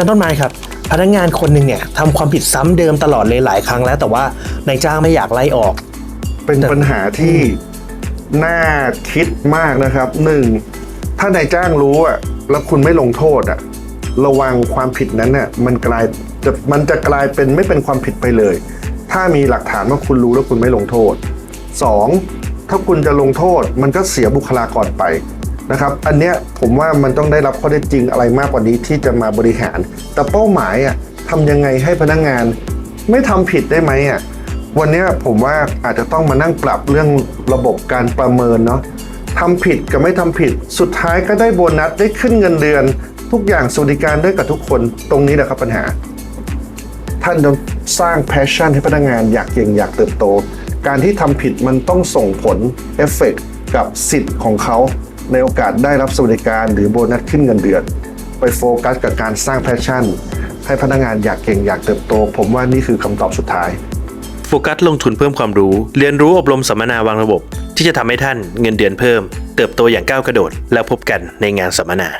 จันต้นไม้ครับพนักงานคนหนึ่งเนี่ยทำความผิดซ้ำเดิมตลอดเลยหลายครั้งแล้ว แต่ว่านายจ้างไม่อยากไล่ออก เป็นปัญหาที่น่าคิดมากนะครับหนึ่งถ้านายจ้างรู้อะแล้วคุณไม่ลงโทษอะระวังความผิดนั้นน่ะมันกลายจะมันจะกลายเป็นไม่เป็นความผิดไปเลย ถ้ามีหลักฐานว่าคุณรู้แล้วคุณไม่ลงโทษสองถ้าคุณจะลงโทษมันก็เสียบุคลากรไป นะครับ อันเนี้ยผมว่ามันต้องได้รับข้อได้จริงอะไรมากกว่านี้ที่จะมาบริหาร แต่เป้าหมายอะทำยังไงให้พนักงาน ไม่ทำผิดได้ไหมอะวันเนี้ยผมว่าอาจจะต้องมานั่งปรับเรื่องระบบการประเมินเนาะทำผิดกับไม่ทำผิด สุดท้ายก็ได้โบนัสได้ขึ้นเงินเดือน ทุกอย่างสวัสดิการได้กับทุกคนตรงนี้แหละครับปัญหา ท่านต้องสร้างแพชชั่นให้พนักงานอยากเก่งอยากเติบโต การที่ทำผิดมันต้องส่งผลเอฟเฟกกับสิทธิ์ของเขา ในโอกาสได้รับสวัสดิการหรือโบนัสขึ้นเงินเดือน ไปโฟกัสกับการสร้างแพชชั่น ให้พนักงานอยากเก่งอยากเติบโต ผมว่านี่คือคำตอบสุดท้ายโฟกัสลงทุนเพิ่มความรู้ เรียนรู้อบรมสัมมนาวางระบบ ที่จะทำให้ท่านเงินเดือนเพิ่ม เติบโตอย่างก้าวกระโดด แล้วพบกันในงานสัมมนา